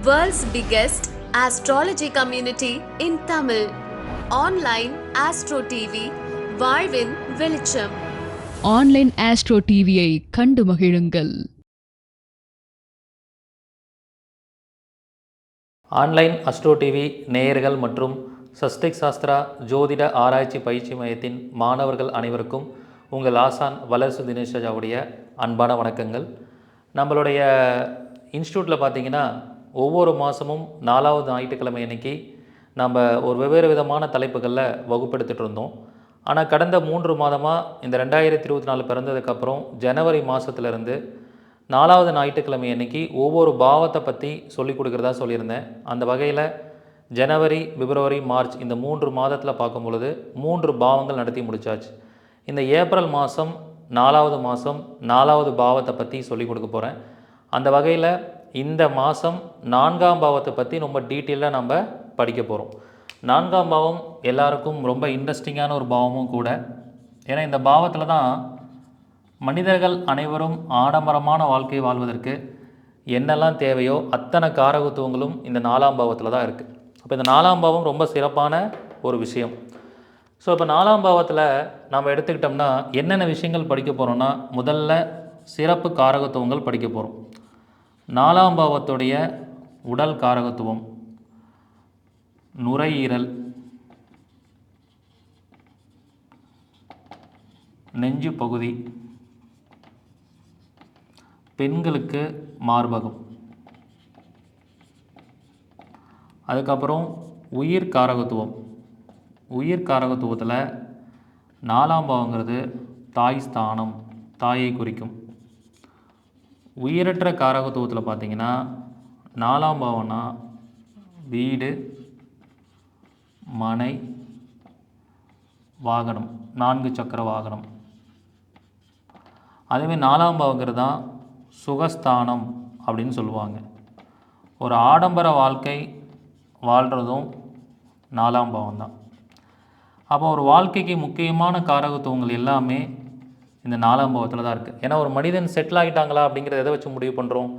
World's biggest astrology community in Tamil. Online Astro TV, வாழ்வின் வெளிச்சம் online astro டிவியை கண்டு மகிழுங்கள். ஆன்லைன் அஸ்ட்ரோ டிவி நேயர்கள் மற்றும் சஸ்திக் சாஸ்திரா ஜோதிட ஆராய்ச்சி பயிற்சி மையத்தின் மாணவர்கள் அனைவருக்கும் உங்கள் ஆசான் வளர்சு தினேஷாவுடைய அன்பான வணக்கங்கள். நம்மளுடைய இன்ஸ்டியூட்டில் பார்த்தீங்கன்னா ஒவ்வொரு மாதமும் நாலாவது ஞாயிற்றுக்கிழமை அன்னைக்கு நம்ம ஒரு வெவ்வேறு விதமான தலைப்புகளில் வகுப்பெடுத்துட்டு இருந்தோம். ஆனால் கடந்த மூன்று மாதமாக இந்த ரெண்டாயிரத்தி இருபத்தி நாலு பிறந்ததுக்கப்புறம் ஜனவரி மாதத்துலேருந்து நாலாவது ஞாயிற்றுக்கிழமை அன்னைக்கு ஒவ்வொரு பாவத்தை பற்றி சொல்லிக் கொடுக்குறதா சொல்லியிருந்தேன். அந்த வகையில் ஜனவரி பிப்ரவரி மார்ச் இந்த மூன்று மாதத்தில் பார்க்கும் பொழுது மூன்று பாவங்கள் நடத்தி முடிச்சாச்சு. இந்த ஏப்ரல் மாதம் நாலாவது மாதம் நாலாவது பாவத்தை பற்றி சொல்லிக் கொடுக்க போகிறேன் அந்த வகையில் இந்த மாதம் நான்காம் பாவத்தை பற்றி ரொம்ப டீட்டெயிலாக நம்ம படிக்க போகிறோம் நான்காம் பாவம் எல்லாருக்கும் ரொம்ப இன்ட்ரெஸ்டிங்கான ஒரு பாவமும் கூட. ஏன்னா இந்த பாவத்தில் தான் மனிதர்கள் அனைவரும் ஆடம்பரமான வாழ்க்கை வாழ்வதற்கு என்னெல்லாம் தேவையோ அத்தனை காரகத்துவங்களும் இந்த நாலாம் பாவத்தில் தான் இருக்குது அப்போ இந்த நாலாம் பாவம் ரொம்ப சிறப்பான ஒரு விஷயம். ஸோ இப்போ நாலாம் பாவத்தில் நம்ம எடுத்துக்கிட்டோம்னா என்னென்ன விஷயங்கள் படிக்க போகிறோம்னா முதல்ல சிறப்பு காரகத்துவங்கள் படிக்க போகிறோம் நாலாம் பாவத்துடைய உடல் காரகத்துவம் நுரையீரல் நெஞ்சு பகுதி பெண்களுக்கு மார்பகம். அதுக்கப்புறம் உயிர் காரகத்துவம். உயிர் காரகத்துவத்தில் நாலாம் பாவங்கிறது தாய் ஸ்தானம் தாயை குறிக்கும். உயிரற்ற காரகத்துவத்தில் பார்த்தீங்கன்னா நாலாம் பாவம்னா வீடு மனை வாகனம் நான்கு சக்கர வாகனம். அதேமாதிரி நாலாம் பாவங்கிறது தான் சுகஸ்தானம் அப்படின்னு சொல்லுவாங்க. ஒரு ஆடம்பர வாழ்க்கை வாழ்கிறதும் நாலாம் பாவம் தான் அப்போ ஒரு வாழ்க்கைக்கு முக்கியமான காரகத்துவங்கள் எல்லாமே இந்த நாலாம் பாவத்தில் தான் இருக்குது ஏன்னா ஒரு மனிதன் செட்டில் ஆகிட்டாங்களா அப்படிங்கிறத எதை வச்சு முடிவு பண்ணுறோம்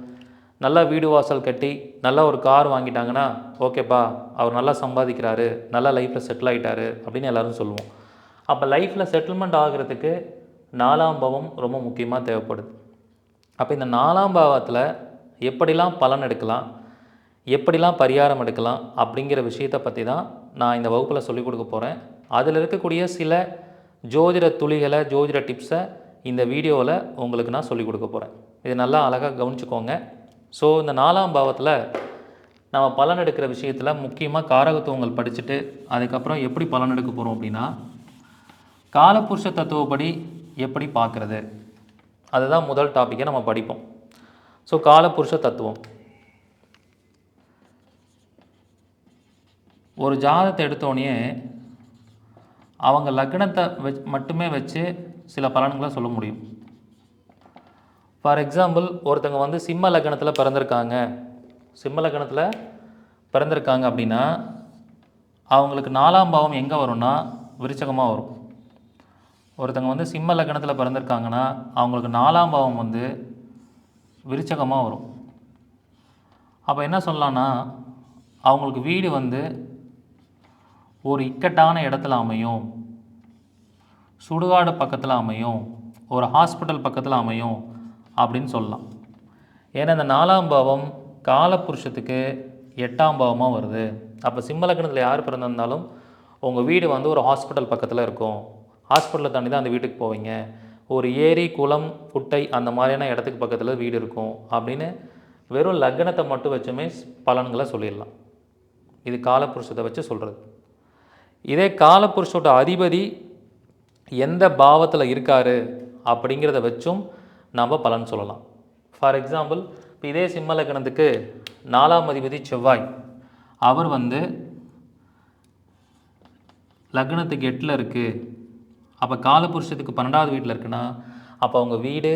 நல்லா வீடு வாசல் கட்டி நல்லா ஒரு கார் வாங்கிட்டாங்கன்னா ஓகேப்பா அவர் நல்லா சம்பாதிக்கிறாரு நல்லா லைஃப்பில் செட்டில் ஆகிட்டாரு அப்படின்னு எல்லாரும் சொல்லுவோம். அப்போ லைஃப்பில் செட்டில்மெண்ட் ஆகிறதுக்கு நாலாம் பாவம் ரொம்ப முக்கியமாக தேவைப்படுது. அப்போ இந்த நாலாம் பாவத்தில் எப்படிலாம் பலன் எடுக்கலாம் எப்படிலாம் பரிகாரம் எடுக்கலாம் அப்படிங்கிற விஷயத்தை பற்றி தான் நான் இந்த வகுப்பில் சொல்லிக் கொடுக்க போகிறேன் அதில் இருக்கக்கூடிய சில ஜோதிட துளிகளை ஜோதிட டிப்ஸை இந்த வீடியோவில் உங்களுக்கு நான் சொல்லிக் கொடுக்க போகிறேன் இது நல்லா அழகாக கவனிச்சுக்கோங்க. ஸோ இந்த நாலாம் பாவத்தில் நம்ம பலன் எடுக்கிற விஷயத்தில் முக்கியமாக காரகத்துவங்கள் படிச்சுட்டு அதுக்கப்புறம் எப்படி பலன் எடுக்க போகிறோம் அப்படின்னா காலபுருஷ தத்துவப்படி எப்படி பார்க்குறது? அதுதான் முதல் டாப்பிக்கை நம்ம படிப்போம். ஸோ காலபுருஷ தத்துவம். ஒரு ஜாதத்தை எடுத்தோடனே அவங்க லக்னத்தை வச் மட்டுமே வச்சு சில பலன்களை சொல்ல முடியும். ஃபார் எக்ஸாம்பிள் ஒருத்தங்க வந்து சிம்ம லக்னத்தில் பிறந்திருக்காங்க. சிம்ம லக்னத்தில் பிறந்திருக்காங்க அப்படின்னா அவங்களுக்கு நாலாம் பாவம் எங்கே வரும்னா விருச்சகமாக வரும். ஒருத்தங்க வந்து சிம்ம லக்னத்தில் பிறந்திருக்காங்கன்னா அவங்களுக்கு நாலாம் பாவம் வந்து விருச்சகமாக வரும். அப்போ என்ன சொல்லலான்னா அவங்களுக்கு வீடு வந்து ஒரு இக்கட்டான இடத்துல அமையும். சுடுகாடு பக்கத்தில் அமையும். ஒரு ஹாஸ்பிட்டல் பக்கத்தில் அமையும் அப்படின்னு சொல்லலாம். ஏன்னா இந்த நாலாம் பாவம் காலபுருஷத்துக்கு எட்டாம் பாவமாக வருது. அப்போ சிம்மலக்கணத்தில் யார் பிறந்திருந்தாலும் உங்கள் வீடு வந்து ஒரு ஹாஸ்பிட்டல் பக்கத்தில் இருக்கும். ஹாஸ்பிட்டலை தாண்டி தான் அந்த வீட்டுக்கு போவீங்க. ஒரு ஏரி குளம் குட்டை அந்த மாதிரியான இடத்துக்கு பக்கத்தில் வீடு இருக்கும் அப்படின்னு வெறும் லக்னத்தை மட்டும் வச்சுமே பலன்களை சொல்லிடலாம். இது காலபுருஷத்தை வச்சு சொல்கிறது இதே காலபுருஷோட அதிபதி எந்த பாவத்தில் இருக்கார் அப்படிங்கிறத வச்சும் நம்ம பலன் சொல்லலாம். ஃபார் எக்ஸாம்பிள் இப்போ இதே சிம்ம லக்னத்துக்கு நாலாம் அதிபதி செவ்வாய். அவர் வந்து லக்னத்துக்கு எட்டில் இருக்குது அப்போ காலபுருஷத்துக்கு பன்னெண்டாவது வீட்டில் இருக்குன்னா அப்போ அவங்க வீடு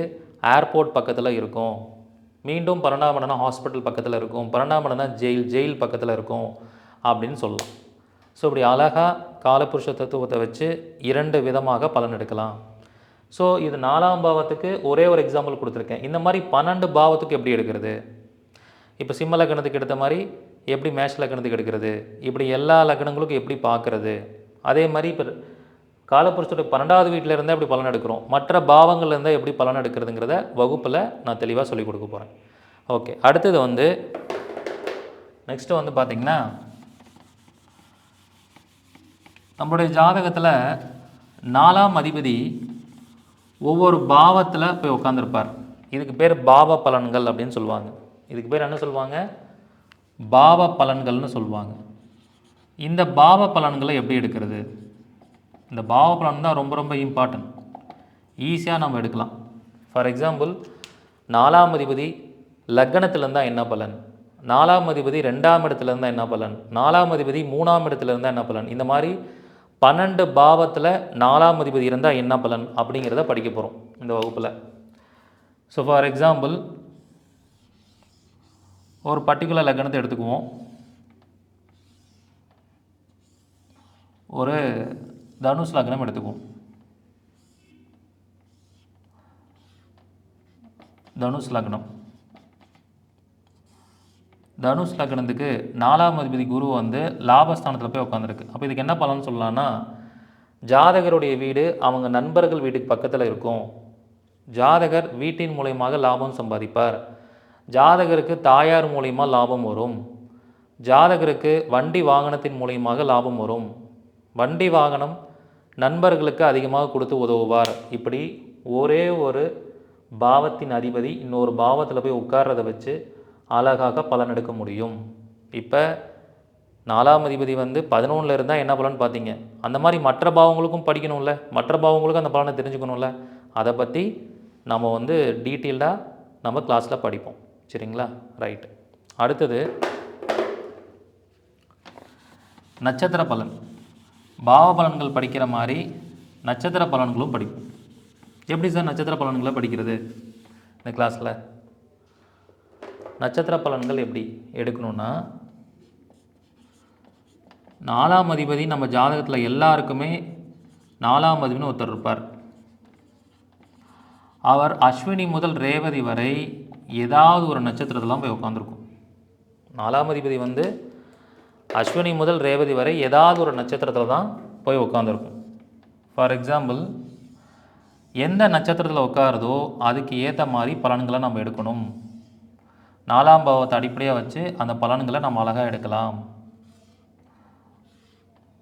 ஏர்போர்ட் பக்கத்தில் இருக்கும். மீண்டும் பன்னெண்டாம் இடம்னா ஹாஸ்பிட்டல் பக்கத்தில் இருக்கும். பன்னெண்டாம் இடம்னா ஜெயில் ஜெயில் பக்கத்தில் இருக்கும் அப்படின்னு சொல்லலாம். ஸோ இப்படி அழகாக காலபுருஷ தத்துவத்தை வச்சு இரண்டு விதமாக பலன் எடுக்கலாம். ஸோ இது நாலாம் பாவத்துக்கு ஒரே ஒரு எக்ஸாம்பிள் கொடுத்துருக்கேன். இந்த மாதிரி பன்னெண்டு பாவத்துக்கு எப்படி எடுக்கிறது? இப்போ சிம்ம லக்னத்துக்கு எடுத்த மாதிரி எப்படி மேஷ லக்னத்துக்கு எடுக்கிறது? இப்படி எல்லா லக்னங்களுக்கும் எப்படி பார்க்குறது? அதே மாதிரி இப்போ காலப்புருஷோட பன்னெண்டாவது வீட்டில் இருந்தால் எப்படி பலன் எடுக்கிறோம். மற்ற பாவங்கள்ல இருந்தால் எப்படி பலன் எடுக்கிறதுங்கிறத வகுப்பில் நான் தெளிவாக சொல்லிக் கொடுக்க போகிறேன் ஓகே அடுத்தது வந்து நெக்ஸ்ட்டு வந்து பார்த்திங்கன்னா நம்மளுடைய ஜாதகத்தில் நாலாம் அதிபதி ஒவ்வொரு பாவத்தில் போய் உட்காந்துருப்பார் இதுக்கு பேர் பாவ பலன்கள் அப்படின்னு சொல்லுவாங்க. இதுக்கு பேர் என்ன சொல்லுவாங்க? பாவ பலன்கள்னு சொல்லுவாங்க. இந்த பாவ பலன்களை எப்படி எடுக்கிறது? இந்த பாவ பலன் தான் ரொம்ப ரொம்ப இம்பார்ட்டன்ட் ஈஸியாக நம்ம எடுக்கலாம். ஃபார் எக்ஸாம்பிள் நாலாம் அதிபதி லக்னத்தில் இருந்தால் என்ன பலன்? நாலாம் அதிபதி ரெண்டாம் இடத்துல இருந்தால் என்ன பலன்? நாலாம் அதிபதி மூணாம் இடத்துல இருந்தால் என்ன பலன்? இந்த மாதிரி பன்னெண்டு பாவத்தில் நாலாம் அதிபதி இருந்தால் என்ன பலன் அப்படிங்கிறத படிக்க போகிறோம் இந்த வகுப்பில். ஸோ ஃபார் எக்ஸாம்பிள் ஒரு பர்டிகுலர் லக்னத்தை எடுத்துக்குவோம். ஒரு தனுஷ் லக்னம் எடுத்துக்குவோம். தனுஷ் லக்னம் தனுஷ் லக்னத்துக்கு நாலாம் அதிபதி குரு வந்து லாபஸ்தானத்தில் போய் உட்காந்துருக்கு அப்போ இதுக்கு என்ன பலன் சொல்லலாம்னா ஜாதகருடைய வீடு அவங்க நண்பர்கள் வீட்டுக்கு பக்கத்தில் இருக்கும். ஜாதகர் வீட்டின் மூலயமாக லாபம் சம்பாதிப்பார். ஜாதகருக்கு தாயார் மூலயமா லாபம் வரும். ஜாதகருக்கு வண்டி வாகனத்தின் மூலயமாக லாபம் வரும். வண்டி வாகனம் நண்பர்களுக்கு அதிகமாக கொடுத்து உதவுவார். இப்படி ஒரே ஒரு பாவத்தின் அதிபதி இன்னொரு பாவத்தில் போய் உட்கார்றத வச்சு அழகாக பலன் எடுக்க முடியும். இப்போ நாலாம் அதிபதி வந்து பதினொன்றில் இருந்தால் என்ன பலன் பார்த்தீங்க அந்த மாதிரி மற்ற பாவங்களுக்கும் படிக்கணும்ல. மற்ற பாவங்களுக்கும் அந்த பலனை தெரிஞ்சுக்கணும்ல. அதை பற்றி நம்ம வந்து டீட்டெயில்டாக நம்ம கிளாஸில் படிப்போம். சரிங்களா? ரைட்டு அடுத்தது நட்சத்திர பலன். பாவ பலன்கள் படிக்கிற மாதிரி நட்சத்திர பலன்களும் படிப்போம். எப்படி சார் நட்சத்திர பலன்களை படிக்கிறது? இந்த கிளாஸில் நட்சத்திர பலன்கள் எப்படி எடுக்கணும்னா நாலாம் அதிபதி நம்ம ஜாதகத்தில் எல்லாருக்குமே நாலாம் அதிபதினு ஒருத்தர் இருப்பார். அவர் அஸ்வினி முதல் ரேவதி வரை ஏதாவது ஒரு நட்சத்திரத்தில் போய் உட்காந்துருக்கும் நாலாம் அதிபதி வந்து அஸ்வினி முதல் ரேவதி வரை ஏதாவது ஒரு நட்சத்திரத்தில் தான் போய் உட்காந்துருக்கும் ஃபார் எக்ஸாம்பிள் எந்த நட்சத்திரத்தில் உட்காருதோ அதுக்கு ஏற்ற மாதிரி பலன்களை நம்ம எடுக்கணும். நாலாம் பாவத்தை அடிப்படையாக வச்சு அந்த பலன்களை நம்ம அழகாக எடுக்கலாம்.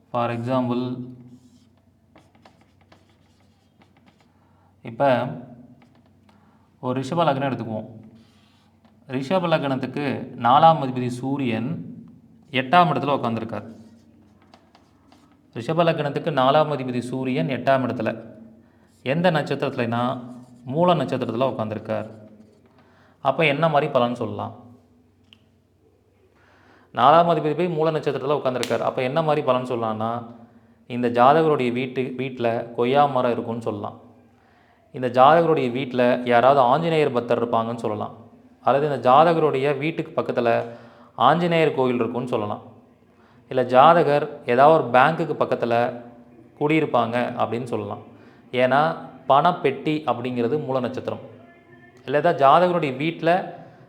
ஃபார் எக்ஸாம்பிள் இப்போ ஒரு ரிஷப லக்னம் எடுத்துக்குவோம். ரிஷப லக்னத்துக்கு நாலாம் அதிபதி சூரியன் எட்டாம் இடத்துல உட்காந்துருக்கார் ரிஷப லக்னத்துக்கு நாலாம் அதிபதி சூரியன் எட்டாம் இடத்துல. எந்த நட்சத்திரத்துலனா மூல நட்சத்திரத்தில் உட்காந்துருக்கார் அப்போ என்ன மாதிரி பலன் சொல்லலாம்? நாலாம் அதிபதி போய் மூல நட்சத்திரத்தில் உட்காந்துருக்கார் அப்போ என்ன மாதிரி பலன் சொல்லலாம்னா இந்த ஜாதகருடைய வீட்டு வீட்டில் கொய்யா மரம் இருக்கும்னு சொல்லலாம். இந்த ஜாதகருடைய வீட்டில் யாராவது ஆஞ்சநேயர் பக்தர் இருப்பாங்கன்னு சொல்லலாம். அல்லது இந்த ஜாதகருடைய வீட்டுக்கு பக்கத்தில் ஆஞ்சநேயர் கோயில் இருக்குன்னு சொல்லலாம். இல்லை ஜாதகர் ஏதாவது ஒரு பேங்க்குக்கு பக்கத்தில் குடியிருப்பாங்க அப்படின்னு சொல்லலாம். ஏன்னா பணப்பெட்டி அப்படிங்கிறது மூல நட்சத்திரம். இல்லை ஏதாவது ஜாதகருடைய வீட்டில்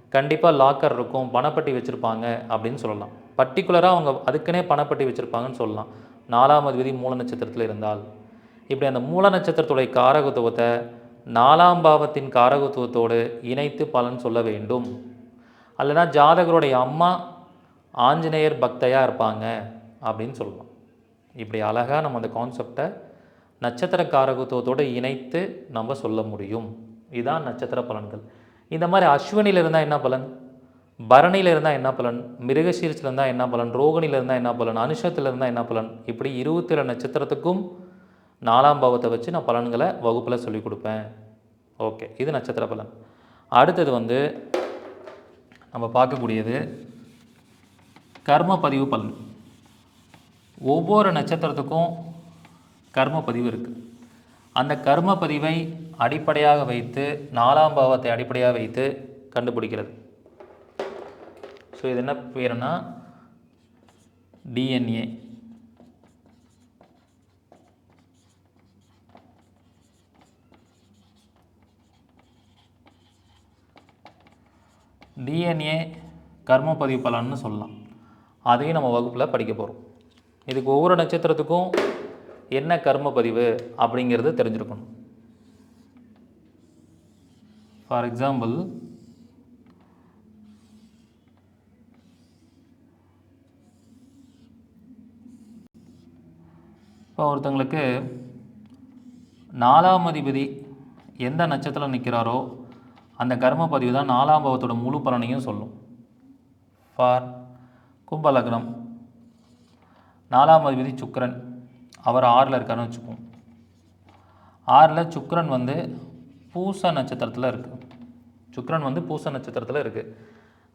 கண்டிப்பாக லாக்கர் இருக்கும் பணப்பட்டி வச்சுருப்பாங்க அப்படின்னு சொல்லலாம். பர்டிகுலராக அவங்க அதுக்குன்னே பணப்பட்டி வச்சுருப்பாங்கன்னு சொல்லலாம். நாலாம் விதி மூல நட்சத்திரத்தில் இருந்தால். இப்படி அந்த மூல நட்சத்திரத்துடைய காரகத்துவத்தை நாலாம் பாவத்தின் காரகத்துவத்தோடு இணைத்து பலன் சொல்ல வேண்டும். அல்லனா ஜாதகருடைய அம்மா ஆஞ்சநேயர் பக்தையாக இருப்பாங்க அப்படின்னு சொல்லலாம். இப்படி அழகாக நம்ம அந்த கான்செப்டை நட்சத்திர காரகத்துவத்தோடு இணைத்து நம்ம சொல்ல முடியும். இதுதான் நட்சத்திர பலன்கள். இந்த மாதிரி அஸ்வினியில் இருந்தால் என்ன பலன்? பரணியில் இருந்தால் என்ன பலன்? மிருகசீரிச்சில் இருந்தால் என்ன பலன்? ரோகணியில் இருந்தால் என்ன பலன்? அனுஷத்தில் இருந்தால் என்ன பலன்? இப்படி இருபத்தேழு நட்சத்திரத்துக்கும் நாலாம் பாவத்தை வச்சு நான் பலன்களை வகுப்பில் சொல்லிக் கொடுப்பேன். ஓகே இது நட்சத்திர பலன். அடுத்தது வந்து நம்ம பார்க்கக்கூடியது கர்ம பதிவு பலன். ஒவ்வொரு நட்சத்திரத்துக்கும் கர்ம பதிவு இருக்குது அந்த கர்ம பதிவை அடிப்படையாக வைத்து நாலாம் பாவத்தை அடிப்படையாக வைத்து கண்டுபிடிக்கிறது. ஸோ இது என்ன பேருனா டிஎன்ஏ டிஎன்ஏ கர்ம பதிவு பலன்னு சொல்லலாம். அதையும் நம்ம வகுப்பில் படிக்க போகிறோம் இதுக்கு ஒவ்வொரு நட்சத்திரத்துக்கும் என்ன கர்ம பதிவு அப்படிங்கிறது தெரிஞ்சிருக்கணும். ஃபார் எக்ஸாம்பிள் இப்போ ஒருத்தங்களுக்கு நாலாம் அதிபதி எந்த நட்சத்திரம் நிற்கிறாரோ அந்த கர்ம பதிவு தான் நாலாம் பாவத்தோட முழு பலனையும் சொல்லும். ஃபார் கும்பலக்னம் நாலாம் அதிபதி சுக்கரன். அவர் ஆறில் இருக்காருன்னு வச்சுக்குவோம். ஆறில் சுக்ரன் வந்து பூச நட்சத்திரத்தில் இருக்குது சுக்ரன் வந்து பூச நட்சத்திரத்தில் இருக்குது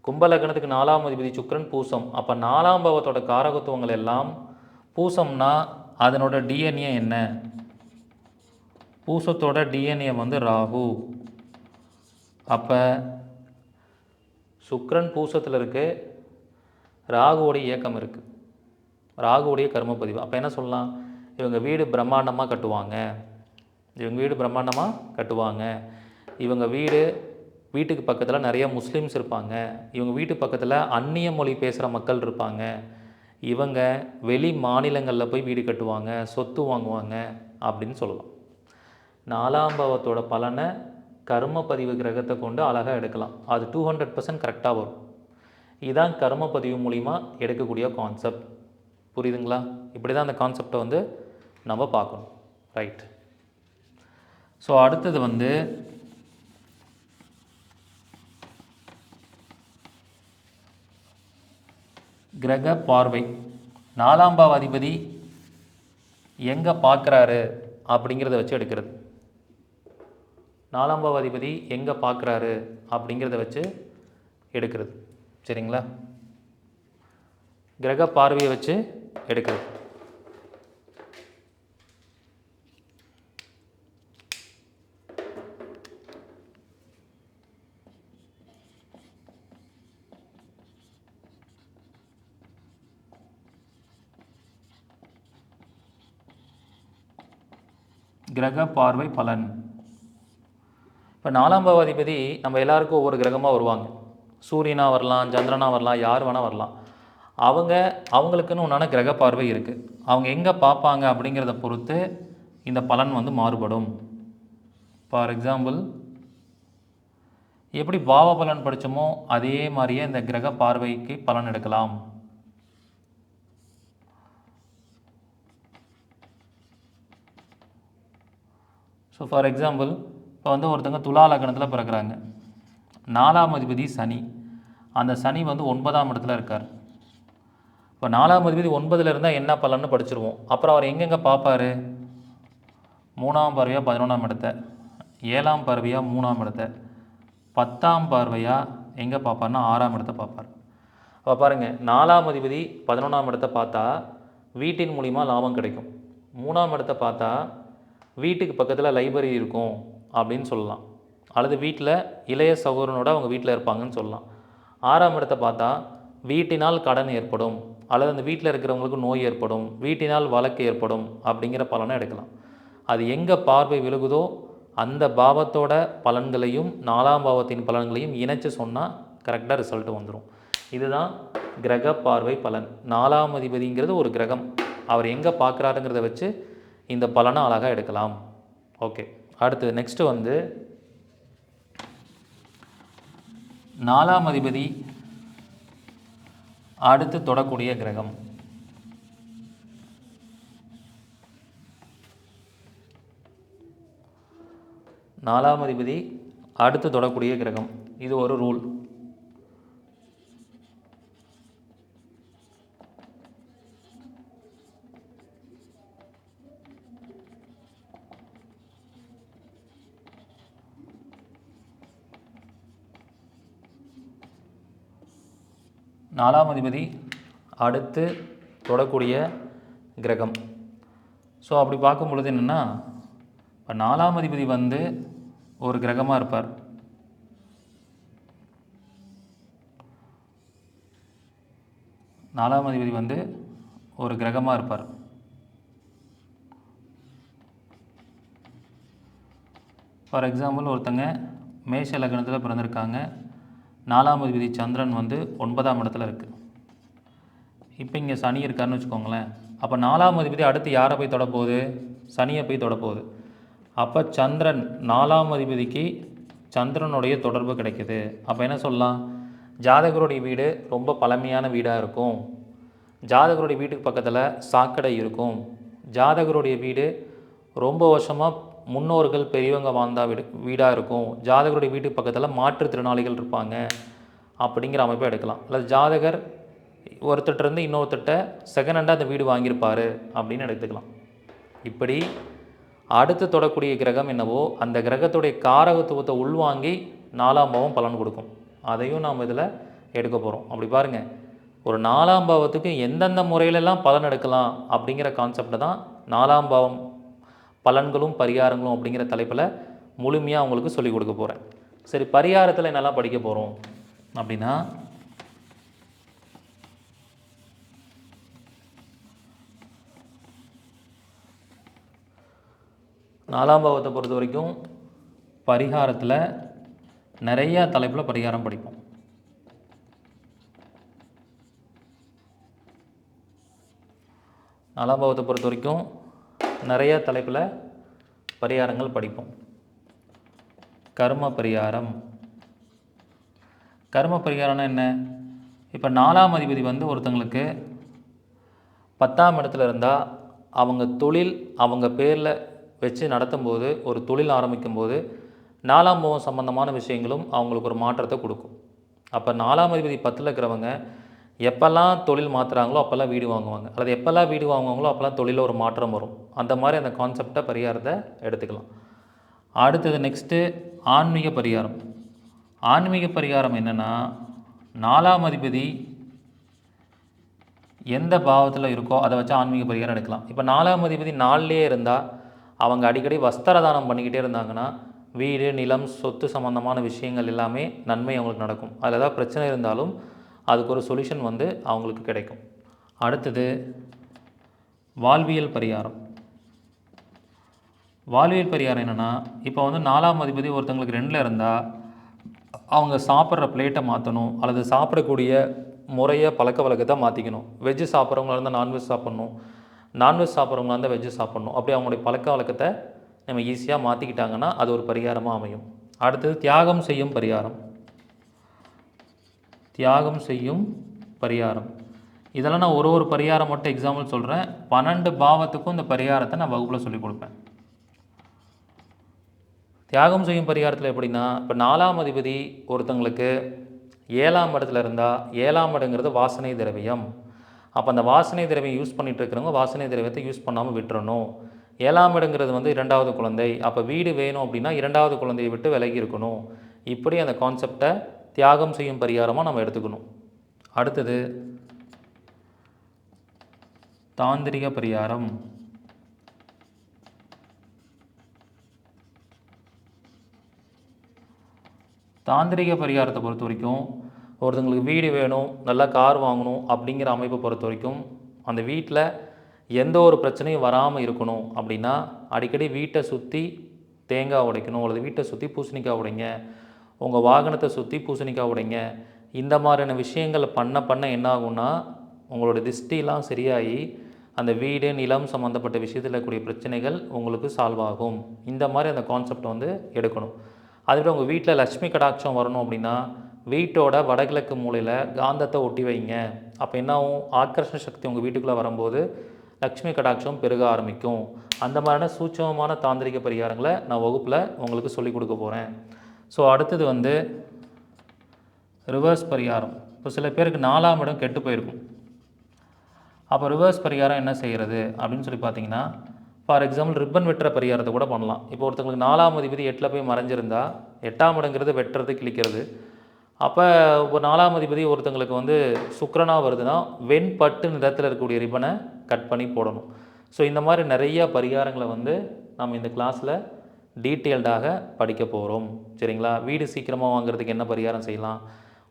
கும்ப லக்னத்துக்கு நாலாம் அதிபதி சுக்ரன் பூசம். அப்போ நாலாம் பாவத்தோட காரகத்துவங்கள் எல்லாம் பூசம்னா அதனோட டிஎன்ஏ என்ன? பூசத்தோட டிஎன்ஏ வந்து ராகு. அப்போ சுக்ரன் பூசத்தில் இருக்கு. ராகுவோடைய இயக்கம் இருக்குது ராகுவோடைய கர்மப்பதிவு அப்போ என்ன சொல்லலாம்? இவங்க வீடு பிரம்மாண்டமாக கட்டுவாங்க. இவங்க வீடு பிரம்மாண்டமாக கட்டுவாங்க. இவங்க வீடு வீட்டுக்கு பக்கத்தில் நிறைய முஸ்லீம்ஸ் இருப்பாங்க. இவங்க வீட்டு பக்கத்தில் அந்நிய மொழி பேசுகிற மக்கள் இருப்பாங்க. இவங்க வெளி மாநிலங்களில் போய் வீடு கட்டுவாங்க சொத்து வாங்குவாங்க அப்படின்னு சொல்லலாம். நாலாம் பாவத்தோட பலனை கர்ம பதிவு கிரகத்தை கொண்டு அழகாக எடுக்கலாம். அது டூ ஹண்ட்ரட் பர்சன்ட் கரெக்டாக வரும். இதுதான் கர்ம பதிவு மூலிமா எடுக்கக்கூடிய கான்செப்ட் புரியுதுங்களா? இப்படி தான் அந்த கான்செப்டை வந்து நம்ம பார்க்கணும். ரைட் ஸோ அடுத்தது வந்து கிரக பார்வை. நாலாம் பாவ அதிபதி எங்கே பார்க்குறாரு அப்படிங்கிறத வச்சு எடுக்கிறது. நாலாம் பாவ அதிபதி எங்கே பார்க்குறாரு அப்படிங்கிறத வச்சு எடுக்கிறது. சரிங்களா? கிரக பார்வையை வச்சு எடுக்கிறது கிரக பார்வை பலன். இப்போ நாலாம் பாவாதிபதி நம்ம எல்லாருக்கும் ஒவ்வொரு கிரகமாக வருவாங்க. சூரியனா வரலாம் சந்திரனா வரலாம் யார் வேணால் வரலாம். அவங்க அவங்களுக்குன்னு உண்டான கிரக பார்வை இருக்குது அவங்க எங்கே பார்ப்பாங்க அப்படிங்கிறத பொறுத்து இந்த பலன் வந்து மாறுபடும். ஃபார் எக்ஸாம்பிள் எப்படி பாவ பலன் படித்தோமோ அதே மாதிரியே இந்த கிரக பார்வைக்கு பலன் எடுக்கலாம். ஸோ ஃபார் எக்ஸாம்பிள் இப்போ வந்து ஒருத்தங்க துலா லக்னத்தில் பிறக்கிறாங்க. நாலாம் அதிபதி சனி. அந்த சனி வந்து ஒன்பதாம் இடத்துல இருக்கார். இப்போ நாலாம் அதிபதி ஒன்பதில் இருந்தால் என்ன பலன்னு படிச்சிருவோம். அப்புறம் அவர் எங்கெங்கே பார்ப்பார் மூணாம் பார்வையாக பதினொன்றாம் இடத்த. ஏழாம் பார்வையாக மூணாம் இடத்த. பத்தாம் பார்வையாக எங்கே பார்ப்பார்னா ஆறாம் இடத்த பார்ப்பார் அப்போ பாருங்கள் நாலாம் அதிபதி பதினொன்றாம் இடத்த பார்த்தா வீட்டின் மூலிமா லாபம் கிடைக்கும். மூணாம் இடத்த பார்த்தா வீட்டுக்கு பக்கத்தில் லைப்ரரி இருக்கும் அப்படின்னு சொல்லலாம். அல்லது வீட்டில் இளைய சகோதரனோட அவங்க வீட்டில் இருப்பாங்கன்னு சொல்லலாம். ஆறாம் இடத்த பார்த்தா வீட்டினால் கடன் ஏற்படும். அல்லது அந்த வீட்டில் இருக்கிறவங்களுக்கு நோய் ஏற்படும் வீட்டினால் வழக்கு ஏற்படும் அப்படிங்கிற பலனை எடுக்கலாம். அது எங்கே பார்வை விழுகுதோ அந்த பாவத்தோட பலன்களையும் நாலாம் பாவத்தின் பலன்களையும் இணைச்சு சொன்னால் கரெக்டாக ரிசல்ட் வந்துடும் இதுதான் கிரக பார்வை பலன். நாலாம் அதிபதிங்கிறது ஒரு கிரகம். அவர் எங்கே பார்க்குறாருங்கிறத வச்சு இந்த பலனை அழகாக எடுக்கலாம். ஓகே. அடுத்தது நெக்ஸ்ட்டு வந்து நாலாம் அதிபதி அடுத்து தொடக்கூடிய கிரகம். நாலாம் அதிபதி அடுத்து தொடக்கூடிய கிரகம். இது ஒரு ரூல் நாலாம் அதிபதி அடுத்து தொடக்கூடிய கிரகம். ஸோ அப்படி பார்க்கும் பொழுது என்னென்னா இப்போ நாலாம் அதிபதி வந்து ஒரு கிரகமாக இருப்பார். நாலாம் அதிபதி வந்து ஒரு கிரகமாக இருப்பார். ஃபார் எக்ஸாம்பிள் ஒருத்தங்க மேஷ லக்னத்தில் பிறந்திருக்காங்க. நாலாம் அதிபதி சந்திரன் வந்து ஒன்பதாம் இடத்துல இருக்குது இப்போ இங்கே சனி இருக்காருன்னு வச்சுக்கோங்களேன். அப்போ நாலாம் அதிபதி அடுத்து யாரை போய் தொடப்போகுது சனியை போய் தொடப்போகுது அப்போ சந்திரன் நாலாம் அதிபதிக்கு சந்திரனுடைய தொடர்பு கிடைக்குது. அப்போ என்ன சொல்லலாம்? ஜாதகருடைய வீடு ரொம்ப பழமையான வீடாக இருக்கும். ஜாதகருடைய வீட்டுக்கு பக்கத்தில் சாக்கடை இருக்கும். ஜாதகருடைய வீடு ரொம்ப வருஷமாக முன்னோர்கள் பெரியவங்க வாழ்ந்தா வீடு வீடாக இருக்கும். ஜாதகருடைய வீட்டுக்கு பக்கத்தில் மாற்றுத்திறனாளிகள் இருப்பாங்க. அப்படிங்கிற அமைப்பை எடுக்கலாம். அல்லது ஜாதகர் ஒருத்தர்ட்ட இருந்து இன்னொருத்தர்ட்ட செகண்ட் ஹேண்டாக அந்த வீடு வாங்கியிருப்பார் அப்படின்னு எடுத்துக்கலாம். இப்படி அடுத்து தொடக்கூடிய கிரகம் என்னவோ அந்த கிரகத்துடைய காரகத்துவத்தை உள்வாங்கி நாலாம் பாவம் பலன் கொடுக்கும். அதையும் நாம் இதில் எடுக்க போகிறோம் அப்படி பாருங்கள் ஒரு நாலாம் பாவத்துக்கு எந்தெந்த முறையிலெல்லாம் பலன் எடுக்கலாம் அப்படிங்கிற கான்செப்டை தான் நாலாம் பாவம் பலன்களும் பரிகாரங்களும் அப்படிங்கிற தலைப்பில் முழுமையாக உங்களுக்கு சொல்லிக் கொடுக்க போகிறேன் சரி பரிகாரத்தில் என்னெல்லாம் படிக்க போகிறோம் அப்படின்னா நாலாம் பாவத்தை பொறுத்த வரைக்கும் பரிகாரத்தில் நிறைய தலைப்பில் பரிகாரம் படிப்போம். நாலாம் பாவத்தை பொறுத்த வரைக்கும் நிறைய தலைப்பில் பரிகாரங்கள் படிப்போம். கர்ம பரிகாரம். கர்ம பரிகாரம்னா என்ன? இப்போ நாலாம் அதிபதி வந்து ஒருத்தங்களுக்கு பத்தாம் இடத்துல இருந்தால் அவங்க தொழில் அவங்க பேரில் வச்சு நடத்தும்போது ஒரு தொழில் ஆரம்பிக்கும்போது நாலாம் போகம் சம்பந்தமான விஷயங்களும் அவங்களுக்கு ஒரு மாற்றத்தை கொடுக்கும். அப்போ நாலாம் அதிபதி பத்தில் இருக்கிறவங்க எப்போல்லாம் தொழில் மாற்றுறாங்களோ அப்போல்லாம் வீடு வாங்குவாங்க. அல்லது எப்போல்லாம் வீடு வாங்குவாங்களோ அப்போல்லாம் தொழிலில் ஒரு மாற்றம் வரும். அந்த மாதிரி அந்த கான்செப்டை பரிகாரத்தை எடுத்துக்கலாம். அடுத்தது நெக்ஸ்ட்டு ஆன்மீக பரிகாரம். ஆன்மீக பரிகாரம் என்னென்னா நாலாம் அதிபதி எந்த பாவத்தில் இருக்கோ அதை வச்சு ஆன்மீக பரிகாரம் எடுக்கலாம். இப்போ நாலாம் அதிபதி நாள்லேயே இருந்தால் அவங்க அடிக்கடி வஸ்திர தானம் பண்ணிக்கிட்டே இருந்தாங்கன்னா வீடு நிலம் சொத்து சம்மந்தமான விஷயங்கள் எல்லாமே நன்மை அவங்களுக்கு நடக்கும். அதில் ஏதாவது பிரச்சனை இருந்தாலும் அதுக்கு ஒரு சொல்யூஷன் வந்து அவங்களுக்கு கிடைக்கும். அடுத்தது வாழ்வியல் பரிகாரம். வாழ்வியல் பரிகாரம் என்னென்னா இப்போ வந்து நாலாம் அதிபதி ஒருத்தங்களுக்கு ரெண்டில் இருந்தால் அவங்க சாப்பிட்ற பிளேட்டை மாற்றணும் அல்லது சாப்பிடக்கூடிய முறையை பழக்க வழக்கத்தை மாற்றிக்கணும் வெஜ்ஜு சாப்பிட்றவங்களா இருந்தால் நான்வெஜ் சாப்பிட்ணும். நான்வெஜ் சாப்பிட்றவங்களா இருந்தால் வெஜ்ஜு சாப்பிட்ணும். அப்படி அவங்களுடைய பழக்க வழக்கத்தை நம்ம ஈஸியாக மாற்றிக்கிட்டாங்கன்னா அது ஒரு பரிகாரமாக அமையும். அடுத்தது தியாகம் செய்யும் பரிகாரம். தியாகம் செய்யும் பரிகாரம். இதெல்லாம் நான் ஒரு ஒரு பரிகாரம் மட்டும் எக்ஸாம்பிள் சொல்கிறேன் பன்னெண்டு பாவத்துக்கும் இந்த பரிகாரத்தை நான் வகுப்பில் சொல்லிக் கொடுப்பேன். தியாகம் செய்யும் பரிகாரத்தில் எப்படின்னா இப்போ நாலாம் அதிபதி ஒருத்தங்களுக்கு ஏழாம் இடத்துல இருந்தால் ஏழாம் இடங்கிறது வாசனை திரவியம். அப்போ அந்த வாசனை திரவியம் யூஸ் பண்ணிகிட்டு இருக்கிறவங்க வாசனை திரவியத்தை யூஸ் பண்ணாமல் விட்டுறணும். ஏழாம் இடங்கிறது வந்து இரண்டாவது குழந்தை. அப்போ வீடு வேணும் அப்படின்னா இரண்டாவது குழந்தையை விட்டு விலகி இருக்கணும். இப்படி அந்த கான்செப்டை தியாகம் செய்யும் பரிகாரமாக நம்ம எடுத்துக்கணும். அடுத்தது தாந்திரிக பரிகாரம். தாந்திரிக பரிகாரத்தை பொறுத்த வரைக்கும் ஒருத்தங்களுக்கு வீடு வேணும் நல்லா கார் வாங்கணும் அப்படிங்கிற அமைப்பை பொறுத்த வரைக்கும் அந்த வீட்டில் எந்த ஒரு பிரச்சனையும் வராமல் இருக்கணும் அப்படின்னா அடிக்கடி வீட்டை சுற்றி தேங்காய் உடைக்கணும் அல்லது வீட்டை சுற்றி பூசணிக்காய் உடைங்க உங்கள் வாகனத்தை சுற்றி பூசணிக்காய் உடைங்க. இந்த மாதிரியான விஷயங்களை பண்ண பண்ண என்ன ஆகும்னா உங்களோட திஷ்டிலாம் சரியாகி அந்த வீடு நிலம் சம்மந்தப்பட்ட விஷயத்தில் இருக்கக்கூடிய பிரச்சனைகள் உங்களுக்கு சால்வ் ஆகும். இந்த மாதிரி அந்த கான்செப்ட் வந்து எடுக்கணும். அதுவிட உங்கள் வீட்டில் லட்சுமி கடாட்சம் வரணும் அப்படின்னா வீட்டோட வடகிழக்கு மூலையில் காந்தத்தை ஒட்டி வைங்க. அப்போ என்னாகும்? ஆக்கர்ஷண சக்தி உங்கள் வீட்டுக்குள்ளே வரும்போது லக்ஷ்மி கடாட்சம் பெருக ஆரம்பிக்கும். அந்த மாதிரியான சூட்சமமான தாந்திரிக பரிகாரங்களை நான் வகுப்பில் உங்களுக்கு சொல்லிக் கொடுக்க போகிறேன் ஸோ அடுத்தது வந்து ரிவர்ஸ் பரிகாரம். இப்போ சில பேருக்கு நாலாம் இடம் கெட்டு போயிருக்கும். அப்போ ரிவர்ஸ் பரிகாரம் என்ன செய்கிறது அப்படின்னு சொல்லி பார்த்தீங்கன்னா ஃபார் எக்ஸாம்பிள் ரிப்பன் வெட்டுற பரிகாரத்தை கூட பண்ணலாம். இப்போ ஒருத்தங்களுக்கு நாலாம் அதிபதி எட்டில் போய் மறைஞ்சிருந்தா எட்டாம் இடங்கிறது வெட்டுறது கிழிக்கிறது. அப்போ ஒரு நாலாம் அதிபதி ஒருத்தங்களுக்கு வந்து சுக்கரனாக வருதுன்னா வெண்பட்டு நிறத்தில் இருக்கக்கூடிய ரிப்பனை கட் பண்ணி போடணும். ஸோ இந்த மாதிரி நிறைய பரிகாரங்களை வந்து நம்ம இந்த கிளாஸில் டீட்டெயில்டாக படிக்க போகிறோம் சரிங்களா? வீடு சீக்கிரமாக வாங்குறதுக்கு என்ன பரிகாரம் செய்யலாம்?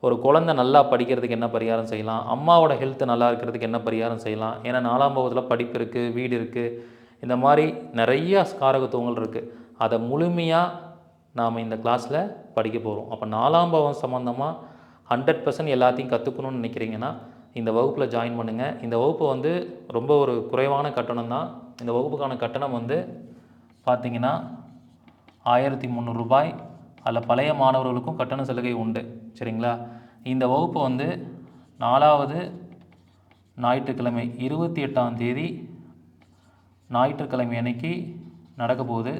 ஒரு குழந்தை நல்லா படிக்கிறதுக்கு என்ன பரிகாரம் செய்யலாம்? அம்மாவோட ஹெல்த் நல்லா இருக்கிறதுக்கு என்ன பரிகாரம் செய்யலாம்? ஏன்னா நாலாம் பாவத்தில் படிப்பு இருக்குது வீடு இருக்குது இந்த மாதிரி நிறைய காரகத்துவங்கள் இருக்குது அதை முழுமையாக நாம் இந்த கிளாஸில் படிக்க போகிறோம் அப்போ நாலாம் பாவம் சம்மந்தமாக ஹண்ட்ரட் பர்சன்ட் எல்லாத்தையும் கற்றுக்கணும்னு நினைக்கிறீங்கன்னா இந்த வகுப்பில் ஜாயின் பண்ணுங்கள் இந்த வகுப்பு வந்து ரொம்ப ஒரு குறைவான கட்டணம் தான். இந்த வகுப்புக்கான கட்டணம் வந்து பார்த்தீங்கன்னா ஆயிரத்தி முந்நூறுரூபாய் அதில் பழைய மாணவர்களுக்கும் கட்டண சலுகை உண்டு. சரிங்களா? இந்த வகுப்பு வந்து நாலாவது ஞாயிற்றுக்கிழமை இருபத்தி எட்டாம் தேதி ஞாயிற்றுக்கிழமை அன்னைக்கு நடக்க போகுது.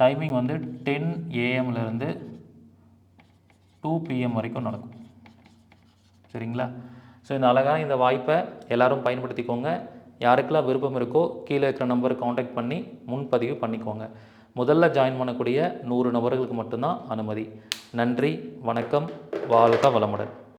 டைமிங் வந்து டென் ஏஎம்லேருந்து டூ பிஎம் வரைக்கும் நடக்கும். சரிங்களா? ஸோ இந்த அழகான இந்த வாய்ப்பை எல்லோரும் பயன்படுத்திக்கோங்க. யாருக்கெல்லாம் விருப்பம் இருக்கோ கீழே இருக்கிற நம்பருக்கு காண்டாக்ட் பண்ணி முன்பதிவு பண்ணிக்கோங்க. முதல்ல ஜாயின் பண்ணக்கூடிய நூறு நபர்களுக்கு மட்டும்தான் அனுமதி. நன்றி வணக்கம் வாழ்க வளமுடன்.